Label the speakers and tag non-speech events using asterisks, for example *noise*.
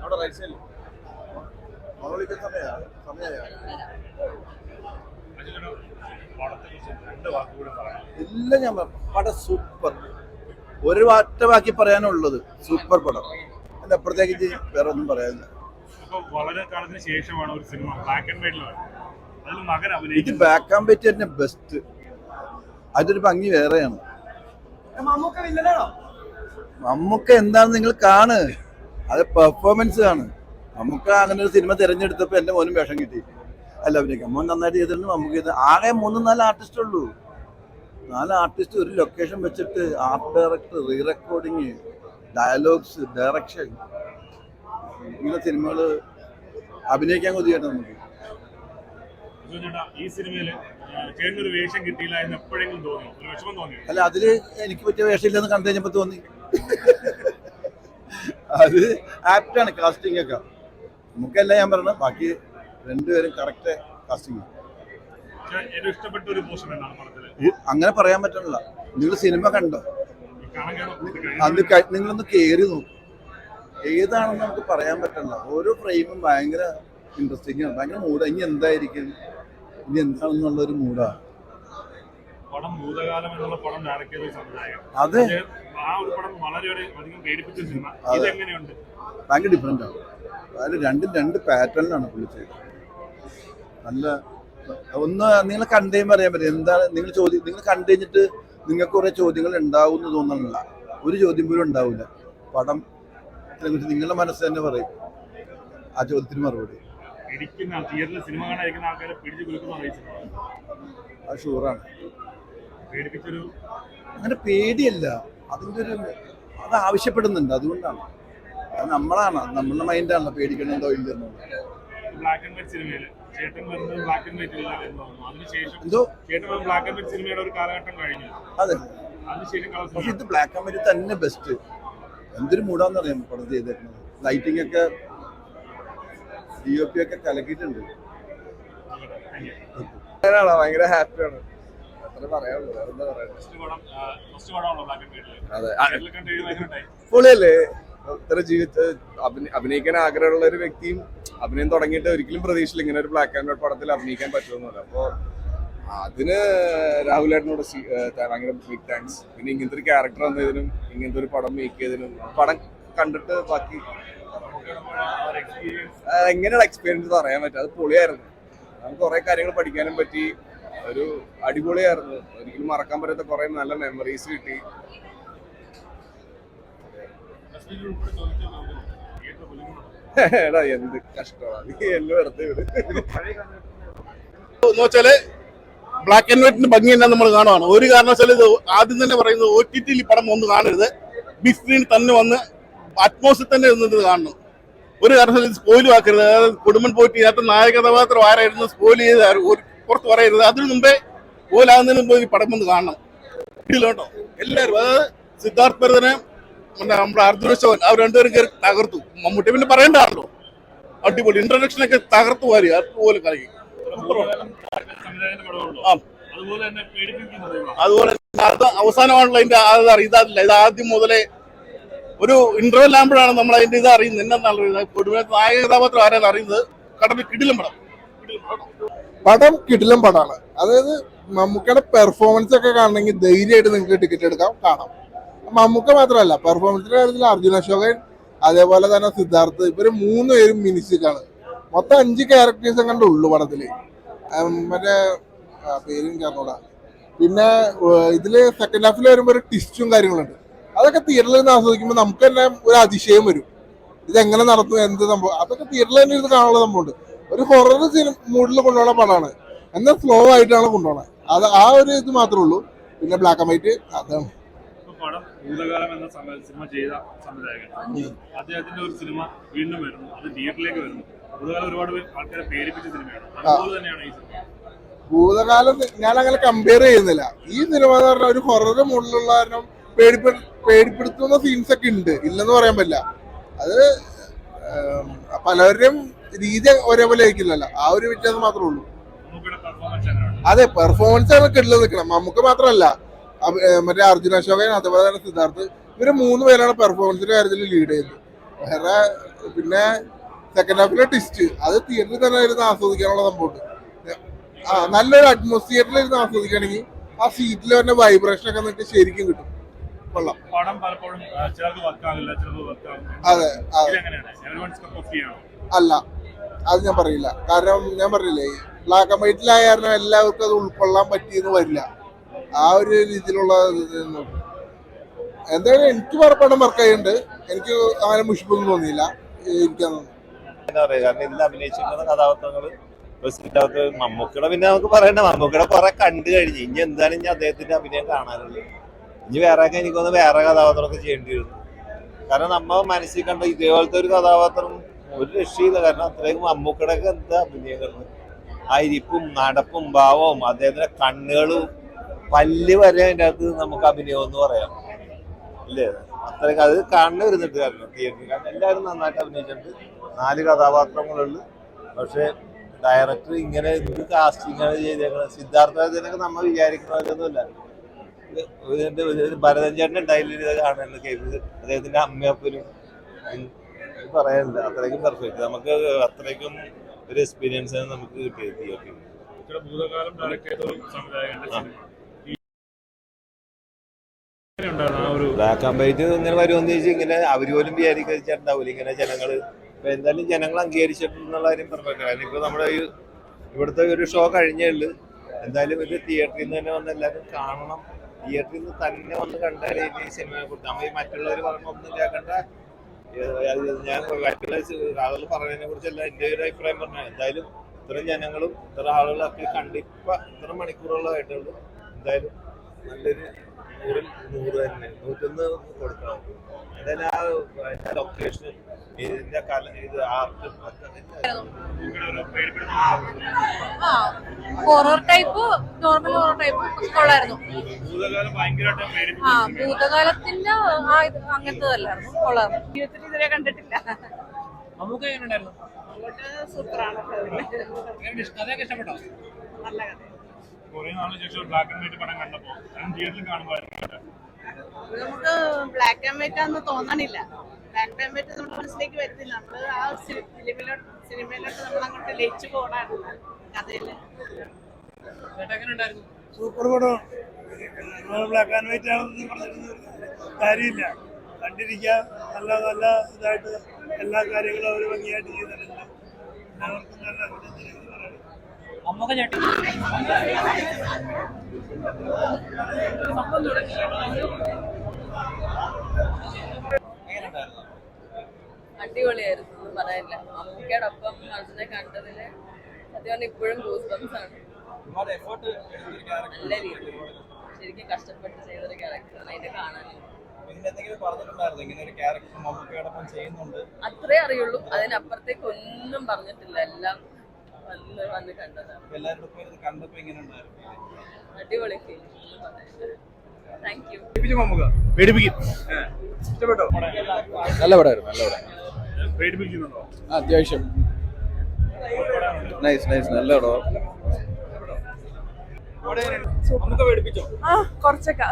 Speaker 1: അവിടെ റൈറ്റ് സൈഡിൽ ഇല്ല ഞാൻ പടം സൂപ്പർ ഒരു വാറ്റ ബാക്കി പറയാനുള്ളത് സൂപ്പർ പടം. അല്ല പ്രത്യേകിച്ച് വേറെ ഒന്നും പറയാനില്ല
Speaker 2: വളരെ കാലത്തിന് ശേഷമാണ് ഒരു സിനിമ ബ്ലാക്ക് ആൻഡ് വൈറ്റിൽ അതിൽ മകൻ
Speaker 1: ബാക്ക് പറ്റി തന്നെ ബെസ്റ്റ് അതൊരു ഭംഗി വേറെയാണ്. നമുക്ക് എന്താണ് നിങ്ങൾ കാണ് അത് പെർഫോമൻസ് ആണ്. നമുക്ക് അങ്ങനെ ഒരു സിനിമ തിരഞ്ഞെടുത്തപ്പോൾ എന്റെ മോനും വേഷം കിട്ടി. അല്ല അഭിനയിക്കാം. മോൻ നന്നായിട്ട് ചെയ്തിട്ടുണ്ട്. നമുക്ക് ഇത് ആകെ മൂന്ന് നാല് ആർട്ടിസ്റ്റ് ഉള്ളൂ. നാല് ആർട്ടിസ്റ്റ് ഒരു ലൊക്കേഷൻ വെച്ചിട്ട് art director re recording dialogues direction ഇങ്ങനെ സിനിമകൾ അഭിനയിക്കാൻ കൊതിയാണ് നമുക്ക്.
Speaker 2: ഈ വേഷം കിട്ടിയില്ല എന്ന് എപ്പോഴെങ്കിലും തോന്നി
Speaker 1: അല്ല അതിൽ എനിക്ക് പറ്റിയ വേഷം ഇല്ലെന്ന് കണ്ടു കഴിഞ്ഞപ്പോ തോന്നി. അത് ആപ്റ്റാണ് കാസ്റ്റിംഗ് ഒക്കെ. നമുക്കല്ല ഞാൻ പറഞ്ഞത് ബാക്കി രണ്ടുപേരും കറക്റ്റ് കാസ്റ്റിംഗ് അങ്ങനെ പറയാൻ പറ്റണില്ല. നിങ്ങൾ സിനിമ കണ്ടോ? അത് നിങ്ങളൊന്ന് കയറി നോക്കും. ഏതാണെന്ന് നമുക്ക് പറയാൻ പറ്റണില്ല. ഓരോ ഫ്രെയിമും ഭയങ്കര ഇൻട്രസ്റ്റിംഗ് ആണ്. ഭയങ്കര മൂഡാണ് ഇനി എന്തായിരിക്കും? ഇനി എന്താണെന്നുള്ള ഒരു മൂഡാണ്
Speaker 2: പടം ഭൂതകാലം എന്നുള്ള പടം ഡയറക്ട് ചെയ്ത സംവിധായകൻ.
Speaker 1: അതെ
Speaker 2: ആ ഒരു പടം വളരെ അധികം പേടിപ്പിച്ച സിനിമ
Speaker 1: ഇത്
Speaker 2: ഇതെങ്ങനെയുണ്ട്?
Speaker 1: ഭയങ്കര ഡിഫറെന്റ് ആണ്. അതായത് രണ്ടും രണ്ട് പാറ്റേണിലാണ് പുള്ളി ചെയ്തത്. നല്ല ഒന്ന് നിങ്ങൾ കണ്ടുകഴിയുമ്പോൾ അറിയാൻ പറ്റും. എന്താണ് നിങ്ങൾ ചോദ്യം നിങ്ങൾ കണ്ടു കഴിഞ്ഞിട്ട് നിങ്ങൾക്ക് കുറേ ചോദ്യങ്ങൾ ഉണ്ടാവും എന്ന് തോന്നുന്നില്ല ഒരു ചോദ്യം പോലും ഉണ്ടാവില്ല. പടം കുറിച്ച് നിങ്ങളുടെ മനസ്സ് തന്നെ പറയും. ആ ചോദ്യത്തിന് മറുപടി.
Speaker 2: ആ തിയേറ്ററിൽ
Speaker 1: അങ്ങനെ പേടിയല്ല. അതിന്റെ ഒരു അത് ആവശ്യപ്പെടുന്നുണ്ട്. അതുകൊണ്ടാണ്. അത് നമ്മളാണ്. നമ്മളുടെ മൈൻഡാണല്ലോ പേടിക്കണമെന്നോ ഇല്ലെന്നോ
Speaker 2: ബ്ലാക്ക് ആൻഡ് വൈറ്റ് സിനിമയിൽ ചേട്ടൻ വരുന്നത് ബ്ലാക്ക് ആൻഡ് വൈറ്റ് ഇല്ല എന്ന് തോന്നുന്നു അതിനുശേഷം ചേട്ടൻ ബ്ലാക്ക് ആൻഡ് വൈറ്റ് സിനിമയുടെ ഒരു കാലഘട്ടം കഴിഞ്ഞു.
Speaker 1: അതെ. പക്ഷെ ഇത് ബ്ലാക്ക് ആൻഡ് വൈറ്റ് തന്നെ ബെസ്റ്റ് എന്തൊരു മൂടാന്ന് അറിയാം പടം ചെയ്തേക്കുന്നത്. ലൈറ്റിംഗ് ഒക്കെ ഡി ഒ പി ഒക്കെ കലക്കിയിട്ടുണ്ട്.
Speaker 3: ഭയങ്കര ഹാപ്പിയാണ് പൊളിയല്ലേ ഇത്ര ജീവിത അഭിന- അഭിനയിക്കാൻ ആഗ്രഹമുള്ള ഒരു വ്യക്തിയും അഭിനയം തുടങ്ങിയിട്ട് ഒരിക്കലും പ്രതീക്ഷയില്ല. ഇങ്ങനെ ഒരു ബ്ലാക്ക് ആൻഡ് വൈറ്റ് പടത്തിൽ അഭിനയിക്കാൻ പറ്റുമെന്നല്ല അപ്പോ അതിന് രാഹുൽ ഏട്ടനോട് ഭയങ്കര ബിഗ് താങ്ക്സ് പിന്നെ ഇങ്ങനത്തെ ഒരു ക്യാരക്ടർ വന്നതിനും ഇങ്ങനത്തെ ഒരു പടം മേക്ക് ചെയ്തതിനും പടം കണ്ടിട്ട് ബാക്കി എങ്ങനെയുള്ള എക്സ്പീരിയൻസ് പറയാൻ പറ്റും? അത് പൊളിയായിരുന്നു. നമുക്ക് കുറെ കാര്യങ്ങൾ പഠിക്കാനും പറ്റി. ഒരു അടിപൊളിയായിരുന്നു. ഒരിക്കലും മറക്കാൻ പറ്റാത്ത കുറെ നല്ല മെമ്മറീസ് കിട്ടി. *laughs* എടാ എന്ത് കഷ്ടമാണ് എന്നെ വെറുതെ വിട്.
Speaker 4: എന്ന് വെച്ചാൽ ബ്ലാക്ക് ആൻഡ് വൈറ്റിന്റെ ഭംഗി തന്നെ നമ്മൾ കാണുവാണ്. ഒരു കാരണവശാലും ഇത് ആദ്യം തന്നെ പറയുന്നത് ഒ ടി ടിയിൽ പടം ഒന്ന് കാണരുത്. ബിഗ് സ്ക്രീനിൽ തന്നെ വന്ന് അറ്റ്മോസ്ഫിയർ തന്നെ നിന്നിട്ട് കാണണം. ഒരു കാരണവശാലും സ്പോയിൽ ആക്കരുത്. അതായത് കുടുംബൻ പോയിട്ട് ഇതിനകത്ത് നായകഥാപാത്രം ആരായിരുന്നു സ്പോയിൽ ചെയ്ത് പുറത്ത് പറയരുത്. അതിനു മുമ്പേ പോലാകുന്നതിന് മുമ്പ് ഈ പടം വന്ന് കാണണം. കേട്ടോ. എല്ലാവരും അതായത് സിദ്ധാർത്ഥ് ഭരതനെ നമ്മുടെ അർജുന അശോകൻ അവർ രണ്ടുപേരും കയറി തകർത്തു. മമ്മൂട്ടി പിന്നെ പറയണ്ടാണല്ലോ. അടിപൊളി ഇൻട്രൊഡക്ഷൻ ഒക്കെ തകർത്തു വാരി അതുപോലെ കളി.
Speaker 2: സംവിധായകന്റെ പടമുള്ളൂ
Speaker 4: ആ
Speaker 2: അതുപോലെ
Speaker 4: അവസാനമാണല്ലോ അതിന്റെ അത് അറിയില്ല ഇത് ആദ്യം മുതലേ ഒരു ഇന്റർവെൽ ആകുമ്പോഴാണ് നമ്മൾ അതിന്റെ ഇത് അറിയുന്നത്. എന്നാണ് പൊതുവെ നായക കഥാപാത്രം ആരാന്ന് അറിയുന്നത്. കടലിൽ കിടിലും പടം. പടം.
Speaker 5: കിടിലം പടമാണ് അതായത് മമ്മൂക്കയുടെ പെർഫോമൻസ് ഒക്കെ കാണണമെങ്കിൽ ധൈര്യമായിട്ട് നിങ്ങൾക്ക് ടിക്കറ്റ് എടുക്കാം കാണാം. മമ്മൂക്ക മാത്രമല്ല പെർഫോമൻസിന്റെ കാര്യത്തിൽ അർജുന അശോകൻ അതേപോലെ തന്നെ സിദ്ധാർത്ഥ് ഇവർ മൂന്ന് പേരും മിനിസ്റ്റിക്കാണ് മൊത്തം അഞ്ച് ക്യാരക്ടേഴ്സ് കണ്ടേ ഉള്ളു പടത്തിൽ. മറ്റേ പേരും ചേർന്നൂടാ. പിന്നെ ഇതിൽ സെക്കൻഡ് ഹാഫിൽ വരുമ്പോൾ ഒരു ടിസ്റ്റും കാര്യങ്ങളുണ്ട്. അതൊക്കെ തിയേറ്ററിൽ നിന്ന് ആസ്വദിക്കുമ്പോൾ നമുക്ക് തന്നെ ഒരു അതിശയം വരും. ഇതെങ്ങനെ നടത്തും എന്ത് സംഭവം? അതൊക്കെ തിയേറ്ററിൽ തന്നെ ഇരുന്ന് കാണാനുള്ള സംഭവമുണ്ട്. ഒരു ഹൊറർ മൂഡിൽ കൊണ്ടുപോകുന്ന പടമാണ് എന്നാൽ സ്ലോ ആയിട്ടാണ് കൊണ്ടുപോകുന്നത് അത് ആ ഒരു ഇത് മാത്രമേ ഉള്ളൂ. പിന്നെ ബ്ലാക്ക് ആൻഡ് വൈറ്റ് അതാണ്.
Speaker 2: പടം ഭൂതകാലം എന്ന സിനിമ ചെയ്ത സംവിധായകൻ. അദ്ദേഹത്തിന്റെ ഒരു സിനിമ വീണ്ടും വരുന്നു. അത് തിയേറ്ററിലേക്ക് വരുന്നു. ഭൂതകാലം ഒരുപാട് ആൾക്കാരെ സിനിമയാണ്. അതുപോലെ തന്നെയാണ് ഈ സിനിമ.
Speaker 5: ഭൂതകാലം ഞാൻ അങ്ങനെ കമ്പയർ ചെയ്യുന്നില്ല. ഈ സിനിമ എന്ന് പറഞ്ഞാൽ ഒരു ഹൊറർ മുകളിലുള്ള കാരണം പേടിപ്പെ പേടിപ്പെടുത്തുന്ന സീൻസ് ഒക്കെ ഉണ്ട്. ഇല്ലെന്ന് പറയാൻ പറ്റില്ല. അത് പലരും പലരുടെയും രീതി ഒരേപോലെ ആയിരിക്കില്ലല്ലോ. ആ ഒരു വ്യത്യാസം മാത്രമേ ഉള്ളൂ. അതെ പെർഫോമൻസ് ആണ് കിട്ടില്ല നിൽക്കണം നമുക്ക് മാത്രമല്ല. മറ്റേ അർജുന അശോകൻ അതുപോലെ തന്നെ സിദ്ധാർത്ഥ് ഇവർ മൂന്ന് പേരാണ് പെർഫോമൻസിന്റെ കാര്യത്തിൽ ലീഡ് ചെയ്തത് വേറെ പിന്നെ സെക്കൻഡ് ഹാഫിലെ ടിസ്റ്റ് അത് തിയേറ്ററിൽ തന്നെ ഇരുന്ന് ആസ്വദിക്കാനുള്ള സംഭവമുണ്ട് ആ നല്ലൊരു അറ്റ്മോസ്ഫിയറിൽ ഇരുന്ന് ആസ്വദിക്കുകയാണെങ്കിൽ ആ സീറ്റിൽ തന്നെ വൈബ്രേഷൻ ഒക്കെ നിന്നിട്ട് ശരിക്കും കിട്ടും. കൊള്ളാം. അതെ അല്ല. അത് ഞാൻ പറയില്ല. കാരണം ഞാൻ പറഞ്ഞില്ലേ ബ്ലാക്ക് ആൻഡ് വൈറ്റിലായ കാരണം എല്ലാവർക്കും അത് ഉൾക്കൊള്ളാൻ പറ്റിയെന്ന് വരില്ല. ആ ഒരു രീതിയിലുള്ള. എന്തായാലും എനിക്ക് പടം വർക്കായിട്ടുണ്ട് എനിക്ക് അങ്ങനെ മുഷിപ്പൊന്നും തോന്നിയില്ല. എനിക്കത്
Speaker 6: എന്താ പറയാ കാരണം ഇതിൽ അഭിനയിച്ചിരിക്കുന്ന കഥാപാത്രങ്ങൾ പിന്നെ നമുക്ക് പറയണ്ട. മമ്മൂക്കയുടെ കുറെ കണ്ടു കഴിഞ്ഞു. ഇനി എന്താണ് ഇനി അദ്ദേഹത്തിന്റെ അഭിനയം കാണാനുള്ളത്? ഇനി വേറെ എനിക്കൊന്ന് വേറെ കഥാപാത്രമൊക്കെ ചെയ്യേണ്ടി വരും. കാരണം നമ്മ മനസ്സിൽ കണ്ട ഇതേപോലത്തെ ഒരു കഥാപാത്രം ഒരു രക്ഷയില്ല. കാരണം അത്രയും മമ്മൂക്കയുടെ എന്താ അഭിനയങ്ങൾ ആ ഇരിപ്പും നടപ്പും ഭാവവും അദ്ദേഹത്തിന്റെ കണ്ണുകളും പല്ല് വരെ അതിന്റെ അകത്ത് നമുക്ക് അഭിനയം എന്ന് പറയാം. ഇല്ലേ? അത്രയും അത് കാണുന്ന വരുന്നുണ്ട് കാരണം തിയേറ്ററിൽ കാരണം എല്ലാവരും നന്നായിട്ട് അഭിനയിച്ചിട്ടുണ്ട്. നാല് കഥാപാത്രങ്ങളുള്ളു. പക്ഷേ ഡയറക്ടർ ഇങ്ങനെ ഇത് കാസ്റ്റിംഗ് ആണ് ചെയ്തേക്കുന്നത് സിദ്ധാർത്ഥനൊക്കെ നമ്മൾ വിചാരിക്കുന്നതൊന്നുമില്ല ഇത് ഇതിന്റെ ഭരതൻ ചേട്ടൻ ഉണ്ടായില്ല? ഇത് അദ്ദേഹത്തിന്റെ അമ്മയപ്പനും പറയാനില്ല. അത്രയ്ക്കും പെർഫെക്റ്റ് നമുക്ക് അത്രയ്ക്കും ഒരു എക്സ്പീരിയൻസ് നമുക്ക് കിട്ടിയത് തിയേറ്ററിൽ
Speaker 2: ഭൂതകാലം
Speaker 6: ബ്ലാക്ക് ആൻഡ് വൈറ്റ് ഇങ്ങനെ വരുമെന്ന് ചോദിച്ചാൽ ഇങ്ങനെ അവർ പോലും വിചാരിക്കുന്നുണ്ടാവില്ല ഇങ്ങനെ ജനങ്ങൾ എന്തായാലും ജനങ്ങൾ അംഗീകരിച്ചിട്ടുള്ള കാര്യം പെർഫെക്റ്റ് കാരണം ഇപ്പൊ നമ്മുടെ ഈ ഇവിടുത്തെ ഒരു ഷോ കഴിഞ്ഞേ ഉള്ളൂ. എന്തായാലും ഇത് തിയേറ്ററിൽ നിന്ന് തന്നെ വന്ന് എല്ലാവരും കാണണം. തിയേറ്ററിൽ നിന്ന് തന്നെ വന്ന് കണ്ടാലേ ഈ സിനിമയെ കുറിച്ച്. നമ്മൾ ഈ മറ്റുള്ളവർ പറഞ്ഞൊന്നും ഇല്ലാക്കണ്ട കേൾക്കണ്ട ഞാൻ ആളുകൾ പറഞ്ഞതിനെ കുറിച്ചല്ല എന്റെ ഒരു അഭിപ്രായം പറഞ്ഞാൽ എന്തായാലും ഇത്രയും ജനങ്ങളും ഇത്ര ആളുകളൊക്കെ കണ്ടിപ്പ ഇത്ര മണിക്കൂറുകളായിട്ടുള്ളൂ എന്തായാലും നല്ലൊരു നൂറിൽ നൂറ് തന്നെ നൂറ്റൊന്ന് കൊടുക്കണം. എന്തായാലും ആ ലൊക്കേഷൻ ഇതിന്റെ കല ഇത് ആർട്ട്
Speaker 7: ആ. Horror type normal horror type കൊള്ളായിരുന്നു. ആ ഭൂതകാലത്തിന്റെ ആ ഇത് അങ്ങനത്തെ അല്ലായിരുന്നു. കൊള്ളായിരുന്നു. ഇതുവരെ കണ്ടിട്ടില്ല.
Speaker 8: നമുക്ക് എങ്ങനെയുണ്ടായിരുന്നു? കഥയൊക്കെ ഇഷ്ടപ്പെട്ടോ?
Speaker 7: നല്ല കഥ
Speaker 2: കുറേ നാളിന് ശേഷം ബ്ലാക്ക് ആൻഡ് വൈറ്റ് പടം കണ്ടപ്പോൾ ഞാൻ തിയേറ്ററിൽ കാണുമ്പോൾ
Speaker 9: നമുക്ക് ബ്ലാക്ക് ആൻഡ് വൈറ്റ് ആണെന്ന് തോന്നണില്ല. ബ്ലാക്ക് ആൻഡ് വൈറ്റ് നമ്മുടെ മനസ്സിലേക്ക് വരുന്നില്ല. നമ്മൾ ആ സിനിമയിലോട്ട് സിനിമയിലോട്ട് നമ്മൾ അങ്ങോട്ട് ലയിച്ചു
Speaker 8: എങ്ങനെയുണ്ടായിരുന്നു
Speaker 10: സൂപ്പർ പടമാണ് ബ്ലാക്ക് ആൻഡ് വൈറ്റ് ആണെന്ന് പറഞ്ഞിരുന്ന. കാര്യമില്ല. കണ്ടിരിക്കുക നല്ല നല്ല ഇതായിട്ട് എല്ലാ കാര്യങ്ങളും അവർ ഭംഗിയായിട്ട് ചെയ്തിട്ടുണ്ട്. എല്ലാവർക്കും നല്ല പറയണം
Speaker 8: അമ്മൊക്കെ ചേട്ടി
Speaker 7: അടിപൊളിയായിരുന്നു. പറയാനില്ല. അമ്മക്കോടൊപ്പം അർജുനെ കണ്ടതിൽ സത്യം ഇപ്പോഴും ഗൂസ് ബംസ് ആണ് നല്ല രീതിയിൽ. ശരിക്കും കഷ്ടപ്പെട്ട് ചെയ്തൊരു ക്യാരക്ടറാണ് അതിന്റെ കാണാൻ. അത്രേ അറിയുള്ളൂ. അതിനപ്പുറത്തേക്ക് ഒന്നും പറഞ്ഞിട്ടില്ല. എല്ലാം വന്ന് വന്ന് കണ്ടതാണ്. അടിപൊളി താങ്ക് യു
Speaker 4: പേടിപ്പിക്കും
Speaker 3: നല്ല പടമായിരുന്നു നല്ല പടം
Speaker 2: പേടിപ്പിക്കുന്നുണ്ടോ?
Speaker 3: അത്യാവശ്യം. നൈസ് നൈസ് നല്ല
Speaker 7: ആ കുറച്ചൊക്കെ.